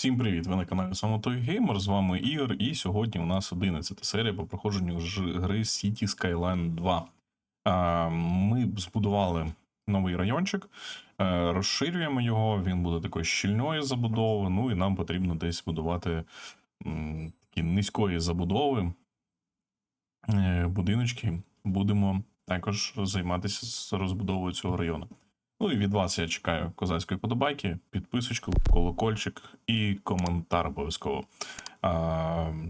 Всім привіт! Ви на каналі Самотой Геймер. З вами Ігор, і сьогодні у нас 11 серія по проходженню гри City Skyline 2. А, Ми збудували новий райончик, е, розширюємо його. Він буде такої щільної забудови. Ну і нам потрібно десь будувати такі низької забудови е, будиночки. Будемо також займатися з розбудовою цього району. Ну і від вас я чекаю козацької подобайки, підписочку, колокольчик і коментар обов'язково.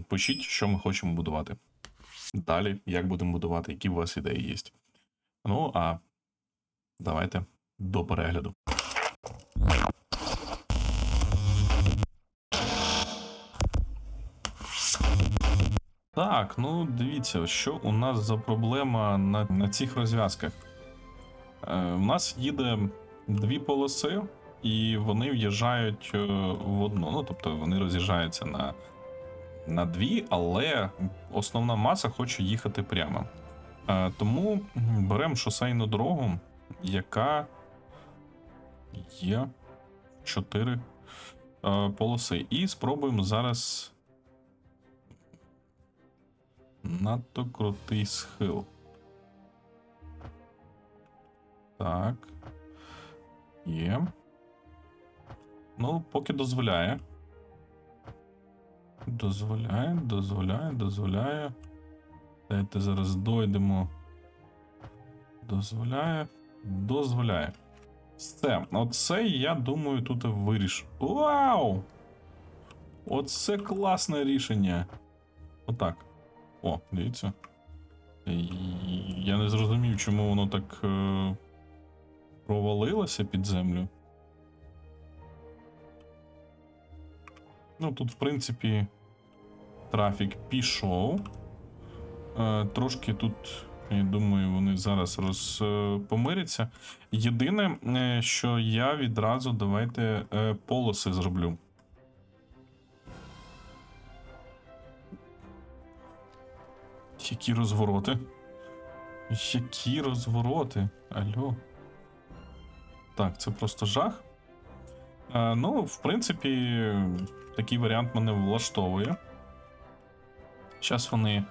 Пишіть, що ми хочемо будувати. Далі, як будемо будувати, які у вас ідеї є. Ну, а давайте до перегляду. Так, ну дивіться, що у нас за проблема на, на цих розв'язках. Е, У нас їде дві полоси, і вони в'їжджають е, в одну. Ну, тобто вони роз'їжджаються на, на дві, але основна маса хоче їхати прямо. Е, Тому беремо шосейну дорогу, яка є чотири е, полоси. І спробуємо зараз. Надто крутий схил. Так. Є. Ну, поки дозволяє. Дозволяє, дозволяє, дозволяє. Дайте зараз дойдемо. Дозволяє. Дозволяє. Все. Оце, я думаю, тут вирішу. Вау! Оце класне рішення. Отак. О, дивіться. Я не зрозумів, чому воно так. Е провалилася під землю. Ну, тут, в принципі, трафік пішов. Е, трошки тут, я думаю, вони зараз розпомиряться. Єдине, е, що я відразу давайте е, полоси зроблю. Які розвороти? Які розвороти? Алло. Так, це просто жах. Е, ну, в принципі, такий варіант мене влаштовує. Зараз вони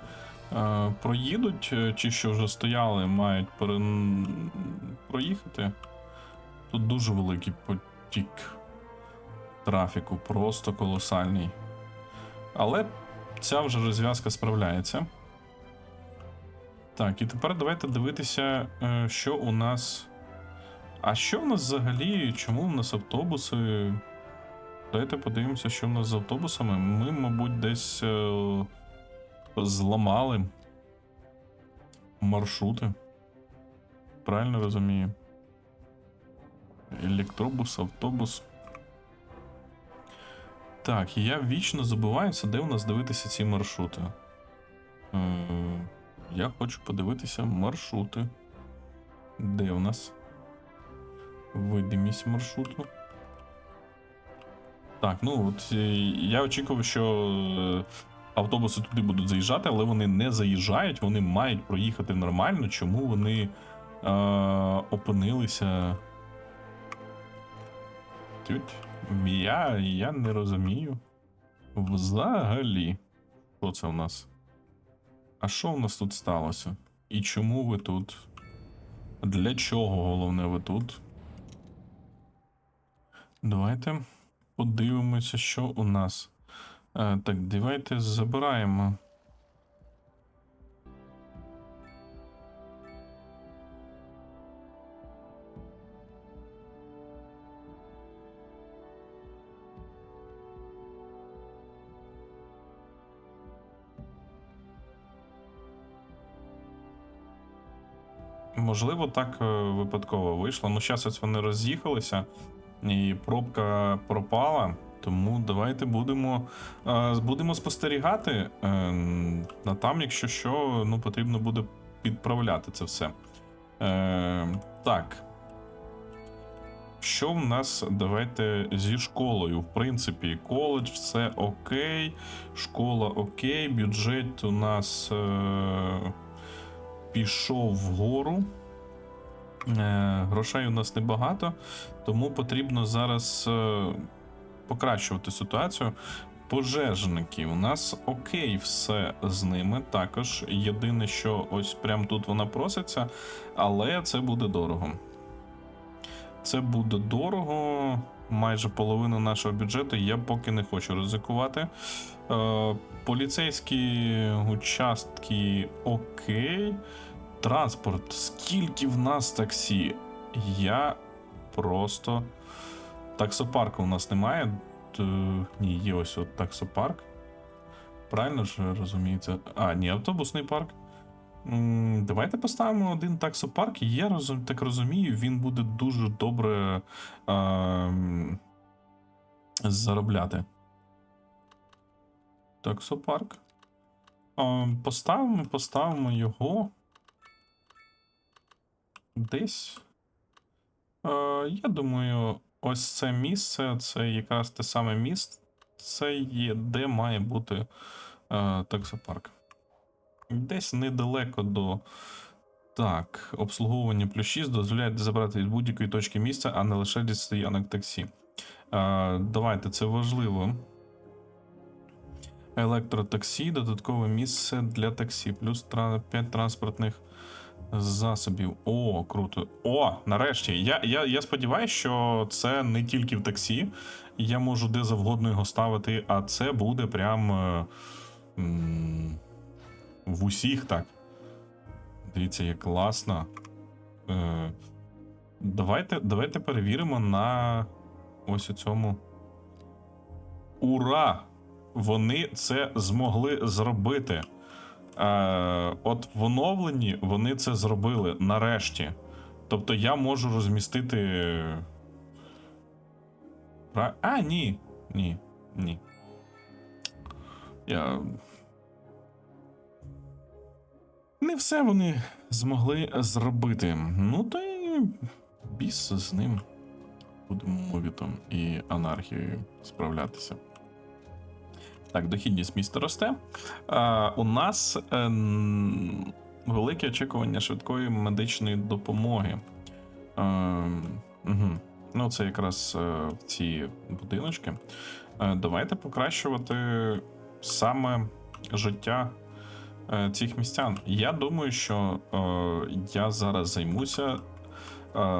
е, проїдуть, е, ті, що вже стояли, мають пере... проїхати. Тут дуже великий потік трафіку, просто колосальний. Але ця вже розв'язка справляється. Так, і тепер давайте дивитися, е, що у нас. А що в нас взагалі? Чому в нас автобуси? Давайте подивимося, що в нас з автобусами. Ми, мабуть, десь е, зламали маршрути. Правильно розумію? Електробус, автобус. Так, я вічно забуваюся, де у нас дивитися ці маршрути. Е, я хочу подивитися маршрути. Де у нас? Видимість маршруту. Так, ну от е, я очікував, що е, автобуси туди будуть заїжджати, але вони не заїжджають, вони мають проїхати нормально. Чому вони е, опинилися? Тут я, я не розумію. Взагалі. Що це в нас? А що в нас тут сталося? І чому ви тут? Для чого головне ви тут? Давайте подивимося, що у нас. Е, так, давайте забираємо. Можливо, так е, випадково вийшло. Ну, зараз вони роз'їхалися, і пробка пропала. Тому давайте будемо е, будемо спостерігати. Е, А там, якщо що, ну потрібно буде підправляти це все. Е, Так. Що в нас давайте зі школою? В принципі, коледж, все окей, школа окей, бюджет у нас е, пішов вгору. Е, Грошей у нас небагато, тому потрібно зараз е, покращувати ситуацію. Пожежники, у нас окей, все з ними. Також єдине, що ось прям тут вона проситься, але це буде дорого. Це буде дорого. Майже половину нашого бюджету я поки не хочу ризикувати. Е, поліцейські участки окей. Транспорт. Скільки в нас таксі? Я просто. Таксопарку у нас немає. Т- Ні, є ось от таксопарк. Правильно ж розуміється? А, ні, автобусний парк. М, Давайте поставимо один таксопарк. і Я розум, так розумію, він буде дуже добре м, заробляти. Таксопарк. Поставимо, поставимо його. Десь. Е, я думаю, ось це місце, це якраз те саме місце, це є, де має бути е, таксопарк. Десь недалеко до. Так, обслуговування плюс 6 дозволяє забрати від будь-якої точки місця, а не лише від стоянок таксі. Е, давайте, це важливо. Електротаксі, додаткове місце для таксі, плюс 5 транспортних засобів. О, круто. О, нарешті. Я, я, я сподіваюся, що це не тільки в таксі. Я можу де завгодно його ставити, а це буде прям е, в усіх так. Дивіться, як класно. Е, давайте, давайте перевіримо на ось у цьому. Ура! Вони це змогли зробити. Е, от в оновленні вони це зробили нарешті. Тобто я можу розмістити. А, ні. Ні. Ні. Я. Не все вони змогли зробити. Ну, то й біс з ним. Будемо мовітом і анархією справлятися. Так, дохідність міста росте. А, у нас ем, велике очікування швидкої медичної допомоги. Ем, угу. Ну, це якраз е, ці будиночки. Е, давайте покращувати саме життя е, цих містян. Я думаю, що е, я зараз займуся е,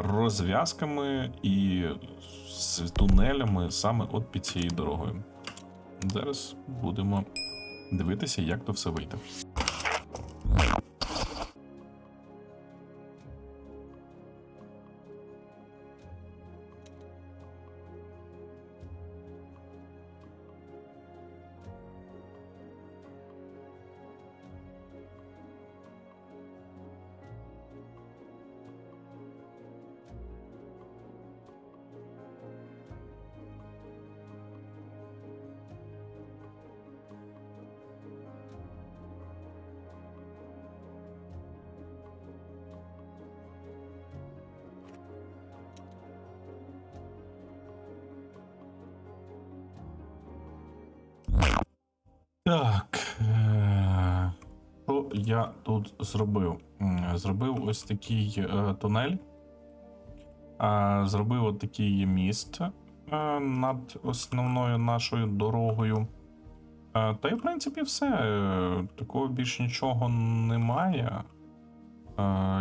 розв'язками і з тунелями саме от під цією дорогою. Зараз будемо дивитися, як то все вийде. Так. е, Що я тут зробив? Зробив ось такий е, тунель. Зробив от такий міст е, над основною нашою дорогою. Та й, в принципі, все. Такого більш нічого немає.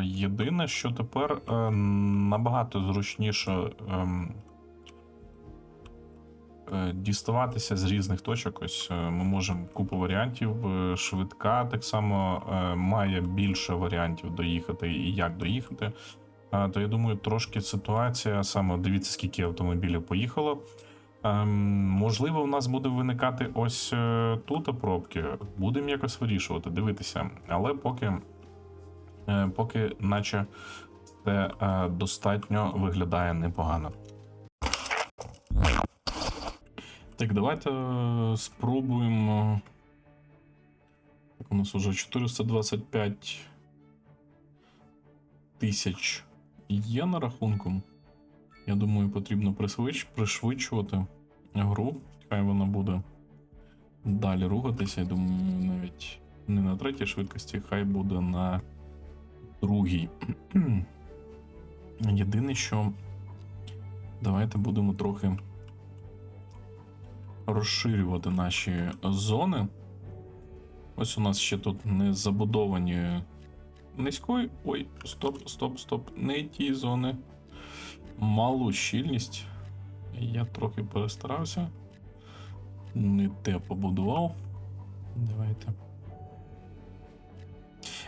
Єдине, що тепер набагато зручніше ем, діставатися з різних точок. Ось е, ми можемо купу варіантів. Е, Швидка так само е, має більше варіантів доїхати і як доїхати. Е, То я думаю, трошки ситуація саме дивіться, скільки автомобілів поїхало. Ем, можливо, в нас буде виникати ось е, тут пробки. Будемо якось вирішувати, дивитися. Але поки, е, поки наче це е, достатньо виглядає непогано. Так, давайте е, спробуємо. Так, у нас уже 425 тисяч є на рахунку. Я думаю, потрібно пришвидш, пришвидшувати гру. Хай вона буде далі рухатися. Я думаю, навіть не на третій швидкості, хай буде на другій. Єдине, що давайте будемо трохи розширювати наші зони. Ось у нас ще тут не забудовані низької. Ой, стоп, стоп, стоп. Не ті зони. Малу щільність. Я трохи перестарався. Не те побудував. Давайте.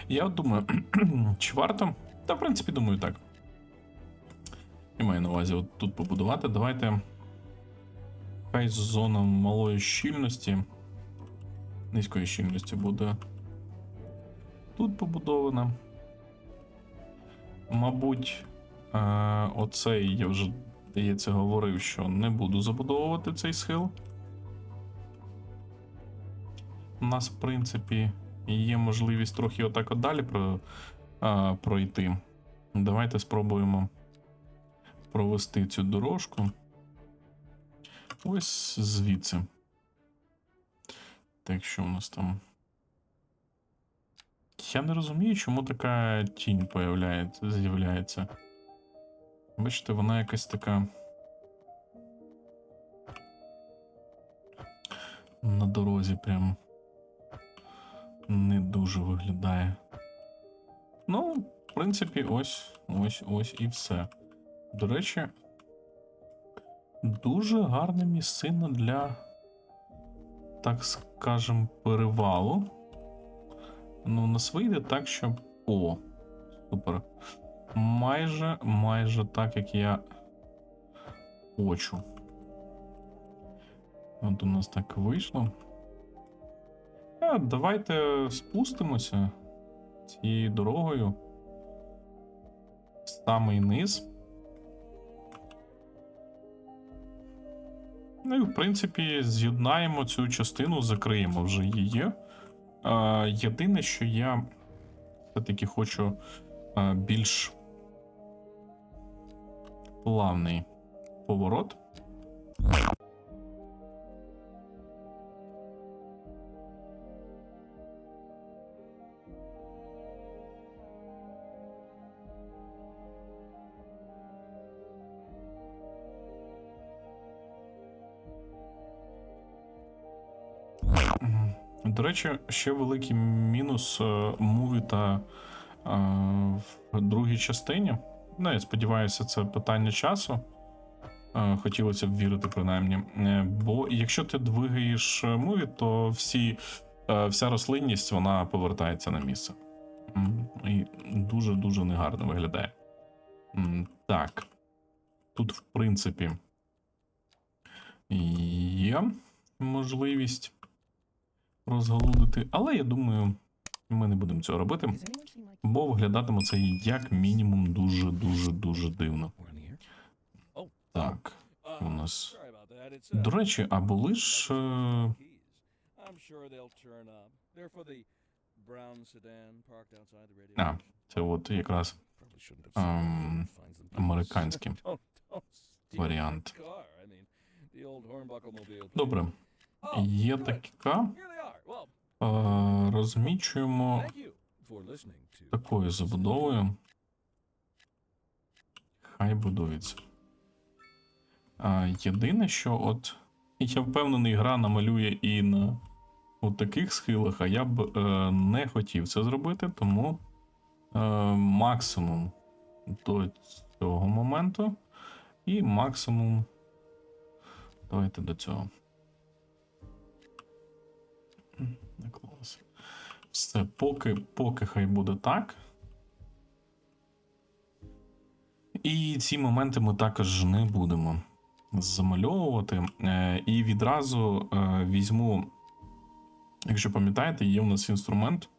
Я думаю, чи варто? Та, в принципі, думаю, так. Я маю на увазі от тут побудувати. Давайте. Хай зона малої щільності. Низької щільності буде тут побудована. Мабуть, е, оцей я вже, здається, говорив, що не буду забудовувати цей схил. У нас, в принципі, є можливість трохи отак от далі про, е, пройти. Давайте спробуємо провести цю дорожку. Ось звідси. Так, що у нас там? Я не розумію, чому така тінь з'являється. Бачите, вона якась така. На дорозі прям не дуже виглядає. Ну, в принципі, ось, ось, ось і все. До речі, дуже гарне місцина для, так скажем, перевалу. Ну, у нас вийде так, що. О, супер. Майже, майже так, як я хочу. От у нас так вийшло. А, давайте спустимося цією дорогою. Самий низ. Ну і в принципі з'єднаємо цю частину, закриємо вже її. Е, єдине, що я все-таки хочу е, більш плавний поворот. До речі, ще великий мінус е, муві та е, в другій частині. Ну, я сподіваюся, це питання часу. Е, Хотілося б вірити, принаймні. Бо якщо ти двигаєш муві, то всі, вся рослинність вона повертається на місце. І дуже-дуже негарно виглядає. Так. Тут, в принципі, є можливість розгалудити, але я думаю, ми не будемо цього робити, бо виглядатиме це як мінімум дуже-дуже дуже дивно. Так, у нас. До речі, а були ж. е, А, це от якраз ем, американський варіант. Добре, є така. Розмічуємо такою забудовою. Хай будується. А, єдине, що от я впевнений, гра намалює і на от таких схилах, а я б е, не хотів це зробити, тому е, максимум до цього моменту і максимум. Давайте до цього. Не клас. Все, поки, поки хай буде так. І ці моменти ми також не будемо замальовувати. Е, І відразу е, візьму, якщо пам'ятаєте, є у нас інструмент.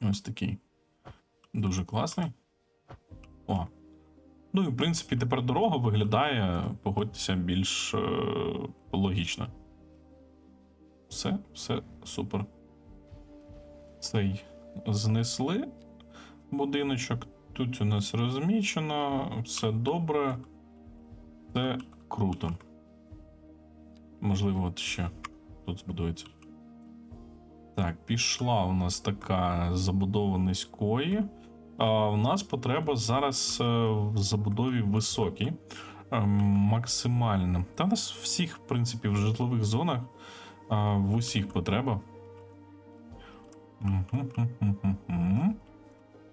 Ось такий. Дуже класний. О. Ну і в принципі тепер дорога виглядає, погодьтеся, більш е, логічно. Все, все супер. Цей знесли будиночок. Тут у нас розмічено, все добре, все круто. Можливо, от ще тут збудується. Так, пішла у нас така забудова низької. А у нас потреба зараз е, в забудові високій. Ем, Максимально. Та в нас всіх, в принципі, в житлових зонах а, в усіх потреба.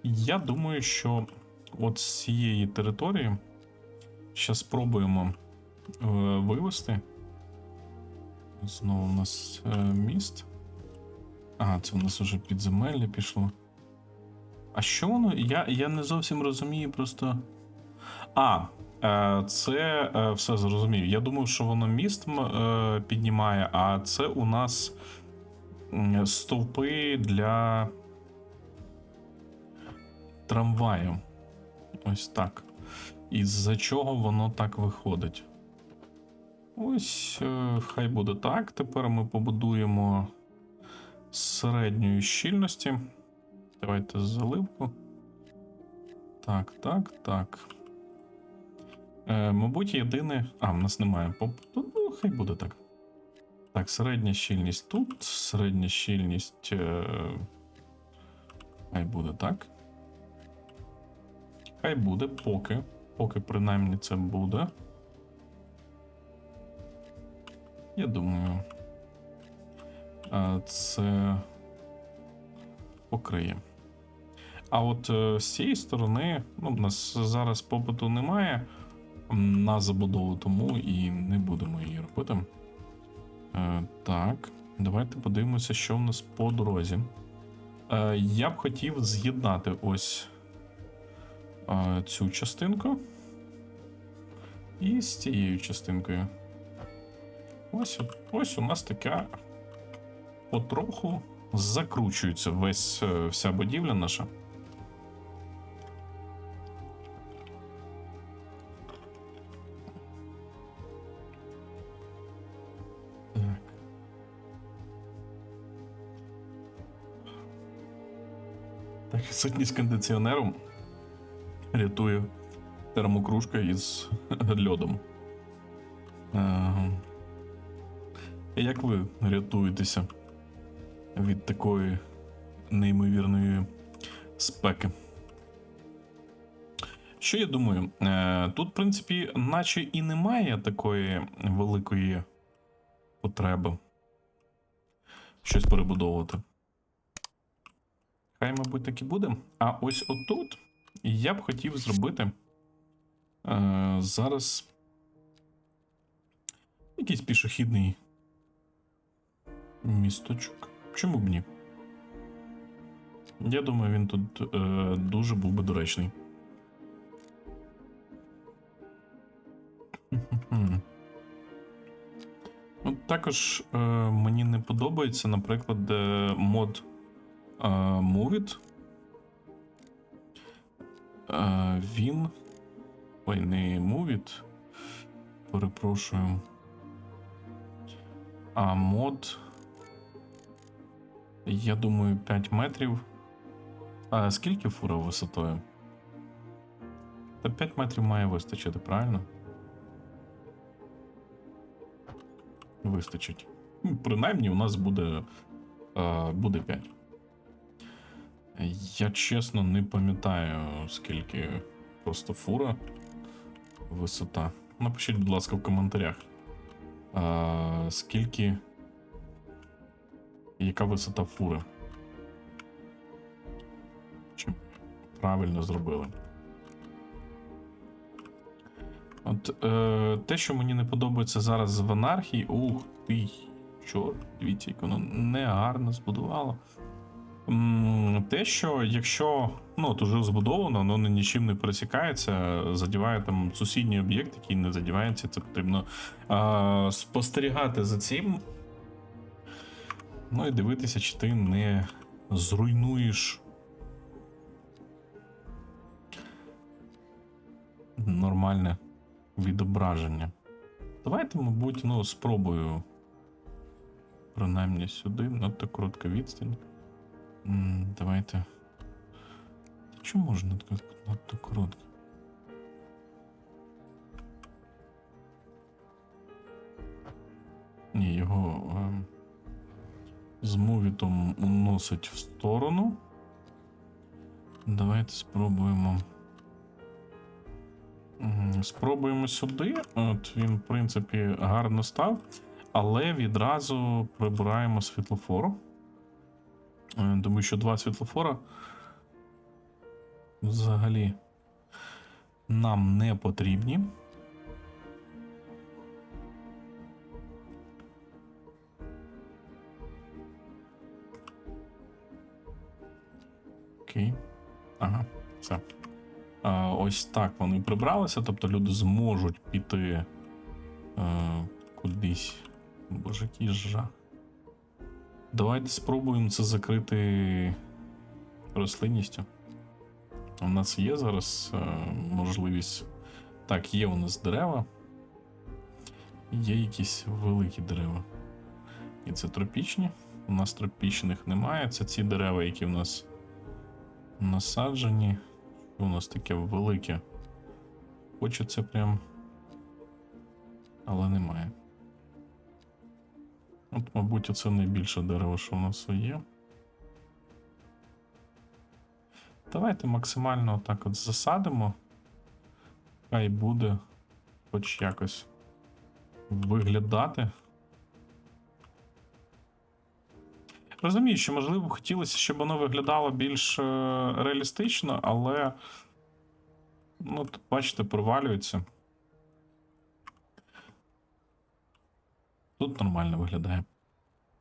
Я думаю, що от з цієї території зараз спробуємо е, вивести. Знову у нас е, міст. А, це у нас вже підземелля пішло. А що воно? Я, я не зовсім розумію просто. А, це е, все зрозумів. Я думав, що воно міст е, піднімає, а це у нас стовпи для трамваю. Ось так. Із-за чого воно так виходить. Ось, е, хай буде так. Тепер ми побудуємо середньої щільності. Давайте заливку. Так, так, так. Е, мабуть, єдине. А, в нас немає. Поп... Ну, ну, хай буде так. Так, середня щільність тут, середня щільність. Е... Хай буде так. Хай буде поки. Поки принаймні це буде. Я думаю. е, Це покриє. А от е, з цієї сторони, ну, в нас зараз попиту немає на забудову, тому і не будемо її робити. Е, так, давайте подивимося, що в нас по дорозі. Е, я б хотів з'єднати ось е, цю частинку і з цією частинкою. Ось, ось у нас така потроху закручується весь е, вся будівля наша. Так, сутність кондиціонером рятує термокружка із льодом. Ага. Як ви рятуєтеся від такої неймовірної спеки? Що я думаю? Е, Тут, в принципі, наче і немає такої великої потреби щось перебудовувати. Хай, мабуть, так і буде. А ось отут я б хотів зробити е, зараз якийсь пішохідний місточок. Чому б ні? Я думаю, він тут е, дуже був би доречний. Хм. Також е, мені не подобається, наприклад, е, е, Movit. Е, він. Ой, не Movit. Перепрошую. А мод. Я думаю, 5 метрів. А скільки фура висотою? Та 5 метрів має вистачити, правильно? Вистачить. Принаймні, у нас буде, буде 5. Я чесно не пам'ятаю, скільки просто фура висота. Напишіть, будь ласка, в коментарях. Е, скільки. Яка висота фури? Чи правильно зробили? От е, те, що мені не подобається зараз в анархії. Ух ти, чорт, дивіться, як воно негарно збудувало. Те, що якщо ну, от уже збудовано, воно нічим не пересікається, задіває там сусідній об'єкт, який не задівається, це потрібно е, спостерігати за цим. Ну і дивитися, чи ти не зруйнуєш нормальне відображення. Давайте, мабуть, ну, спробую. Принаймні сюди, надто коротка відстань. Давайте. Чому можна надто коротко? Ні, його ем, з мувітом уносить в сторону. Давайте спробуємо. Спробуємо сюди. От він, в принципі, гарно став, але відразу прибираємо світлофор. Е, Тому що два світлофора взагалі нам не потрібні. Окей. Ага, все. А, ось так вони прибралися, тобто люди зможуть піти е, кудись. Боже, який жах. Давайте спробуємо це закрити рослинністю. У нас є зараз е, можливість. Так, є у нас дерева. Є якісь великі дерева. І це тропічні. У нас тропічних немає. Це ці дерева, які в нас насаджені. У нас таке велике. Хочеться прям. Але немає. От, мабуть, оце найбільше дерево, що у нас є. Давайте максимально отак от засадимо. Хай буде хоч якось виглядати. Розумію, що можливо хотілося, щоб воно виглядало більш е, реалістично, але. Ну, бачите, провалюється. Тут нормально виглядає.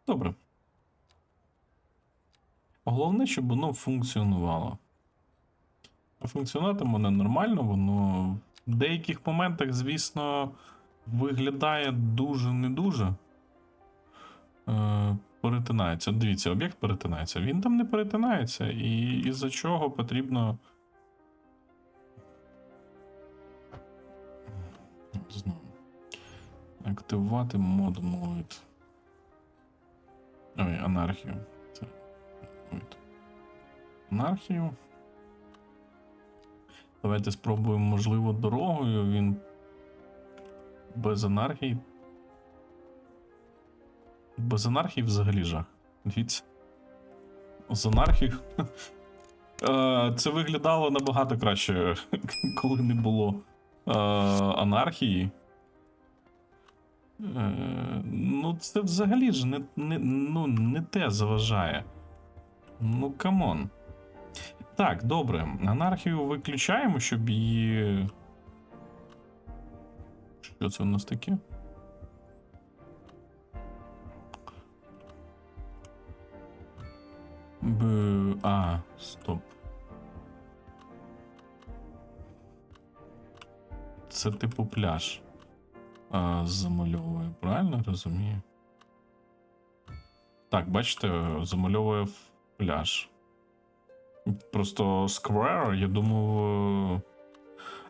Добре. Головне, щоб воно функціонувало. Функціонуватиме воно нормально, воно в деяких моментах, звісно, виглядає дуже не дуже. Е, перетинається. Дивіться, об'єкт перетинається. Він там не перетинається, і із-за чого потрібно. Активувати мод Moid. Ой, анархію. Це. Moid. Анархію. Давайте спробуємо, можливо, дорогою. Він без анархії. Без анархії взагалі жах. Дивіться. З анархією. Е, Це виглядало набагато краще, коли не було е, анархії. Е, Ну, це взагалі ж не, не, ну, не те заважає. Ну, камон. Так, добре. Анархію виключаємо, щоб її. Що це у нас таке? Б... А, стоп. Це типу пляж. А, замальовує, правильно розумію? Так, бачите, замальовує пляж. Просто Square, я думав.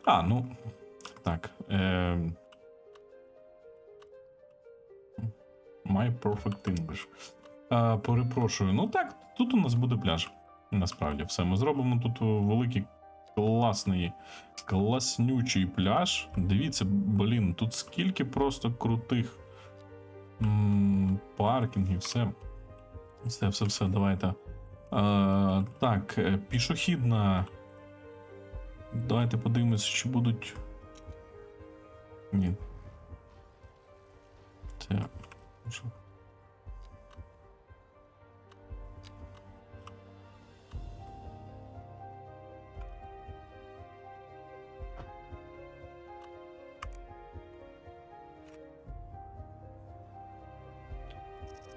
А, ну. Так. Е... My Perfect English. А, перепрошую. Ну так, тут у нас буде пляж. Насправді, все. Ми зробимо тут великий класний, класнючий пляж. Дивіться, блін, тут скільки просто крутих паркінгів, все. Все, все, все, давайте. Е, так, е, пішохідна. Давайте подивимося, чи будуть. Ні. Так.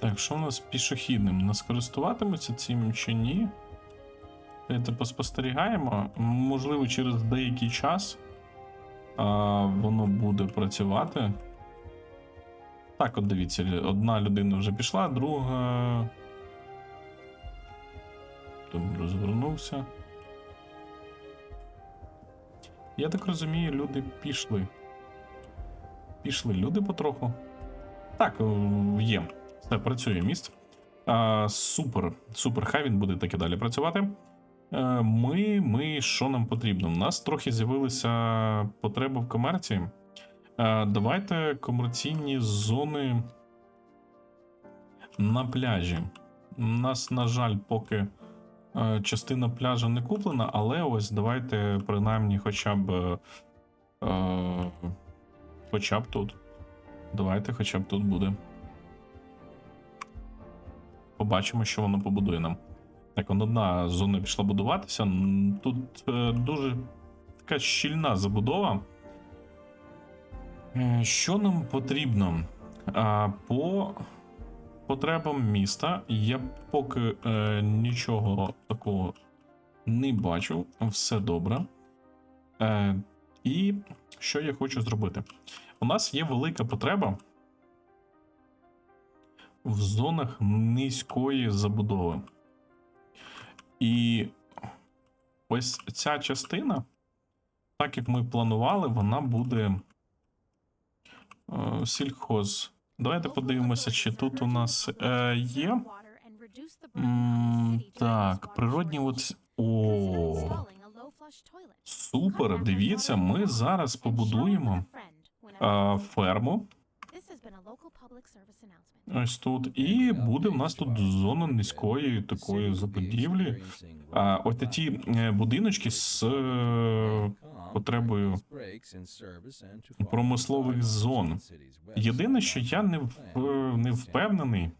Так, що у нас пішохідним? Нас користуватимуться цим чи ні? Давайте поспостерігаємо. Можливо, через деякий час а, воно буде працювати. Так, от дивіться, одна людина вже пішла, друга. Там розвернувся. Я так розумію, люди пішли. Пішли люди потроху. Так, є. Все, працює міст. А, супер, супер, хай він буде так і далі працювати. Е, Ми, ми, що нам потрібно? У нас трохи з'явилися потреби в комерції. Е, Давайте комерційні зони на пляжі. У нас, на жаль, поки е, частина пляжа не куплена, але ось давайте принаймні хоча б Е, хоча б тут. Давайте, хоча б тут буде. Побачимо, що воно побудує нам. Так, он одна зона пішла будуватися. Тут е, дуже така щільна забудова. Е, Що нам потрібно? А, по потребам міста я поки е, нічого такого не бачу. Все добре. Е, і що я хочу зробити? У нас є велика потреба в зонах низької забудови. І ось ця частина, так як ми планували, вона буде е, сільхоз. Давайте подивимося, чи тут у нас е, є. М, так, природні от. О, супер! Дивіться, ми зараз побудуємо е, ферму. Ось тут. І буде в нас тут зона низької такої забудівлі. А, ось ті е, будиночки з е, потребою промислових зон. Єдине, що я не, в- не впевнений,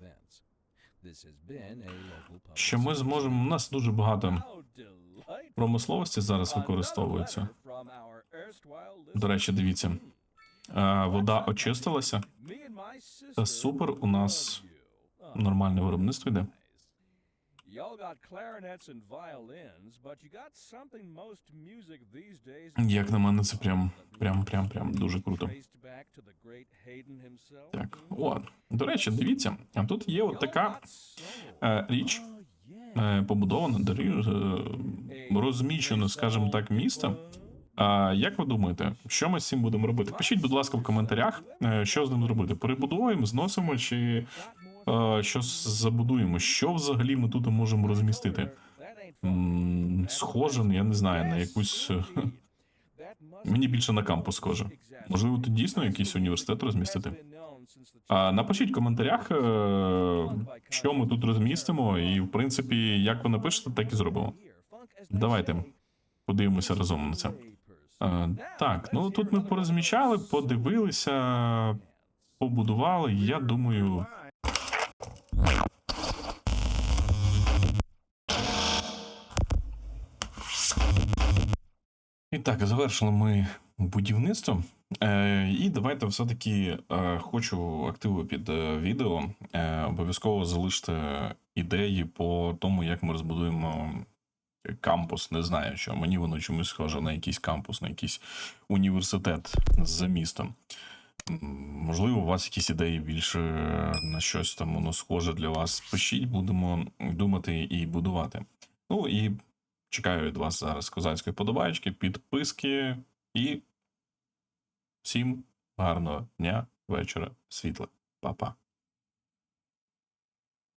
що ми зможемо. У нас дуже багато промисловості зараз використовується. До речі, дивіться, е, вода очистилася. Це супер, у нас Нормальне виробництво йде. Як на мене, це прям, прям, прям, прям дуже круто. Так, о, до речі, дивіться, а тут є от така е, річ, е, побудована, е, розміщено, скажімо так, місто. Як ви думаєте, що ми з цим будемо робити? Пишіть, будь ласка, в коментарях, е, що з ним зробити. Перебудуємо, зносимо чи е, що забудуємо? Що взагалі ми тут можемо розмістити? Схоже, я не знаю, на якусь. е, Мені більше на кампус схоже. Можливо, тут дійсно якийсь університет розмістити. А напишіть в коментарях, що ми тут розмістимо, і в принципі, як ви напишете, так і зробимо. Давайте подивимося разом на це. Е, Так, ну тут ми порозміщали, подивилися, побудували. Я думаю, І так, завершили ми будівництво. Е, і давайте все-таки е, хочу активу під е, відео. Е, обов'язково залиште ідеї по тому, як ми розбудуємо кампус. Не знаю, що мені воно чомусь схоже на якийсь кампус, на якийсь університет за містом. Можливо, у вас якісь ідеї більше на щось там воно схоже для вас. Пишіть, будемо думати і будувати. Ну і Чекаю від вас зараз козацької подобаєчки, підписки і всім гарного дня, вечора, світла. Па-па.